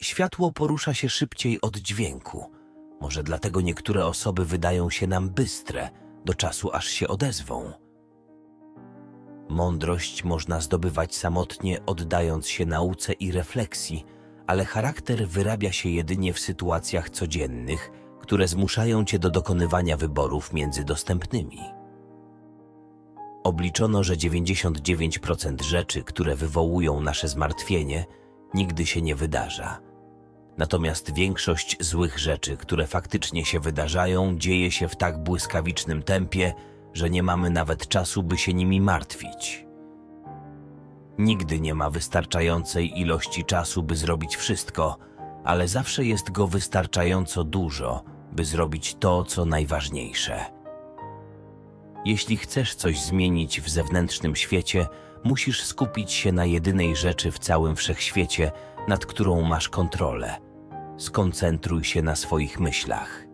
Światło porusza się szybciej od dźwięku. Może dlatego niektóre osoby wydają się nam bystre, do czasu aż się odezwą. Mądrość można zdobywać samotnie, oddając się nauce i refleksji, ale charakter wyrabia się jedynie w sytuacjach codziennych, które zmuszają cię do dokonywania wyborów między dostępnymi. Obliczono, że 99% rzeczy, które wywołują nasze zmartwienie, nigdy się nie wydarza. Natomiast większość złych rzeczy, które faktycznie się wydarzają, dzieje się w tak błyskawicznym tempie, że nie mamy nawet czasu, by się nimi martwić. Nigdy nie ma wystarczającej ilości czasu, by zrobić wszystko, ale zawsze jest go wystarczająco dużo, by zrobić to, co najważniejsze. Jeśli chcesz coś zmienić w zewnętrznym świecie, musisz skupić się na jedynej rzeczy w całym wszechświecie, nad którą masz kontrolę. Skoncentruj się na swoich myślach.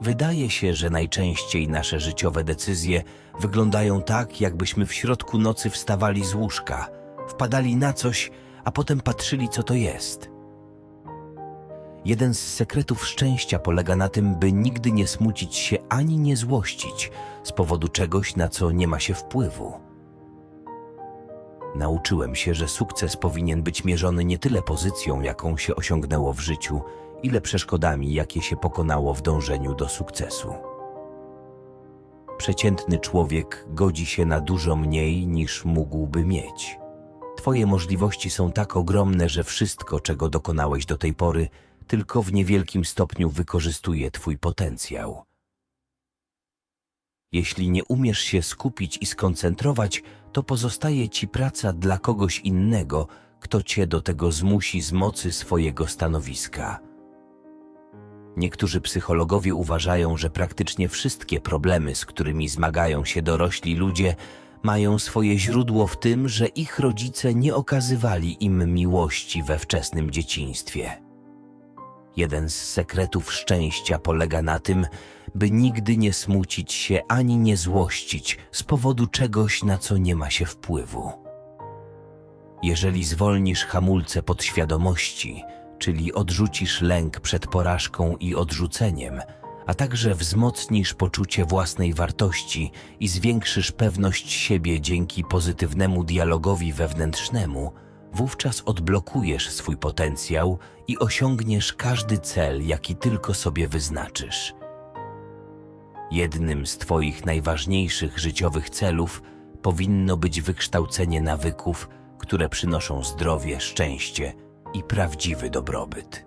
Wydaje się, że najczęściej nasze życiowe decyzje wyglądają tak, jakbyśmy w środku nocy wstawali z łóżka, wpadali na coś, a potem patrzyli, co to jest. Jeden z sekretów szczęścia polega na tym, by nigdy nie smucić się ani nie złościć z powodu czegoś, na co nie ma się wpływu. Nauczyłem się, że sukces powinien być mierzony nie tyle pozycją, jaką się osiągnęło w życiu, ile przeszkodami, jakie się pokonało w dążeniu do sukcesu. Przeciętny człowiek godzi się na dużo mniej niż mógłby mieć. Twoje możliwości są tak ogromne, że wszystko, czego dokonałeś do tej pory, tylko w niewielkim stopniu wykorzystuje Twój potencjał. Jeśli nie umiesz się skupić i skoncentrować, to pozostaje Ci praca dla kogoś innego, kto Cię do tego zmusi z mocy swojego stanowiska. Niektórzy psychologowie uważają, że praktycznie wszystkie problemy, z którymi zmagają się dorośli ludzie, mają swoje źródło w tym, że ich rodzice nie okazywali im miłości we wczesnym dzieciństwie. Jeden z sekretów szczęścia polega na tym, by nigdy nie smucić się ani nie złościć z powodu czegoś, na co nie ma się wpływu. Jeżeli zwolnisz hamulce podświadomości, czyli odrzucisz lęk przed porażką i odrzuceniem, a także wzmocnisz poczucie własnej wartości i zwiększysz pewność siebie dzięki pozytywnemu dialogowi wewnętrznemu, wówczas odblokujesz swój potencjał i osiągniesz każdy cel, jaki tylko sobie wyznaczysz. Jednym z Twoich najważniejszych życiowych celów powinno być wykształcenie nawyków, które przynoszą zdrowie, szczęście i prawdziwy dobrobyt.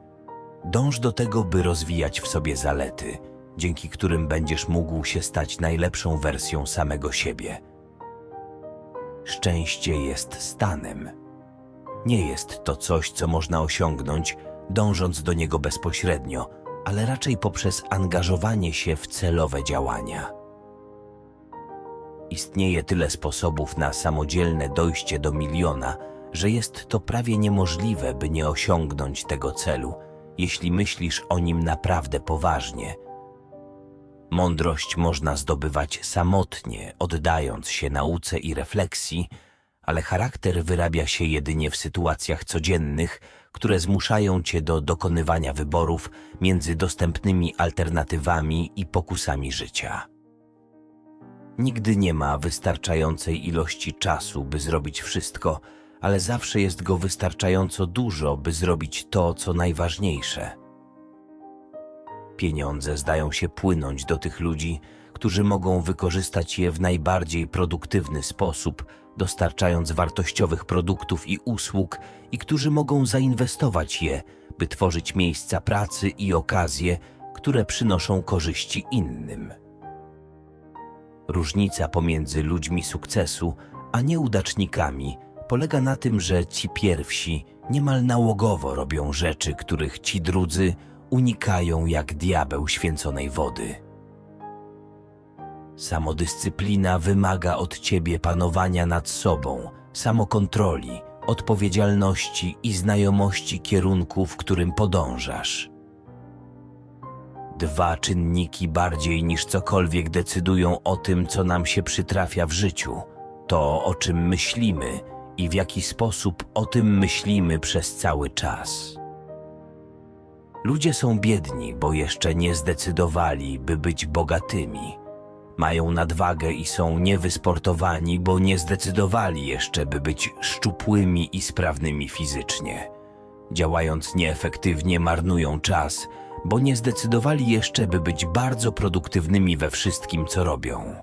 Dąż do tego, by rozwijać w sobie zalety, dzięki którym będziesz mógł się stać najlepszą wersją samego siebie. Szczęście jest stanem. Nie jest to coś, co można osiągnąć, dążąc do niego bezpośrednio, ale raczej poprzez angażowanie się w celowe działania. Istnieje tyle sposobów na samodzielne dojście do miliona, że jest to prawie niemożliwe, by nie osiągnąć tego celu, jeśli myślisz o nim naprawdę poważnie. Mądrość można zdobywać samotnie, oddając się nauce i refleksji, ale charakter wyrabia się jedynie w sytuacjach codziennych, które zmuszają cię do dokonywania wyborów między dostępnymi alternatywami i pokusami życia. Nigdy nie ma wystarczającej ilości czasu, by zrobić wszystko, ale zawsze jest go wystarczająco dużo, by zrobić to, co najważniejsze. Pieniądze zdają się płynąć do tych ludzi, którzy mogą wykorzystać je w najbardziej produktywny sposób, dostarczając wartościowych produktów i usług, i którzy mogą zainwestować je, by tworzyć miejsca pracy i okazje, które przynoszą korzyści innym. Różnica pomiędzy ludźmi sukcesu a nieudacznikami polega na tym, że ci pierwsi niemal nałogowo robią rzeczy, których ci drudzy unikają jak diabeł święconej wody. Samodyscyplina wymaga od ciebie panowania nad sobą, samokontroli, odpowiedzialności i znajomości kierunku, w którym podążasz. Dwa czynniki bardziej niż cokolwiek decydują o tym, co nam się przytrafia w życiu: to, o czym myślimy i w jaki sposób o tym myślimy przez cały czas. Ludzie są biedni, bo jeszcze nie zdecydowali, by być bogatymi. Mają nadwagę i są niewysportowani, bo nie zdecydowali jeszcze, by być szczupłymi i sprawnymi fizycznie. Działając nieefektywnie, marnują czas, bo nie zdecydowali jeszcze, by być bardzo produktywnymi we wszystkim, co robią.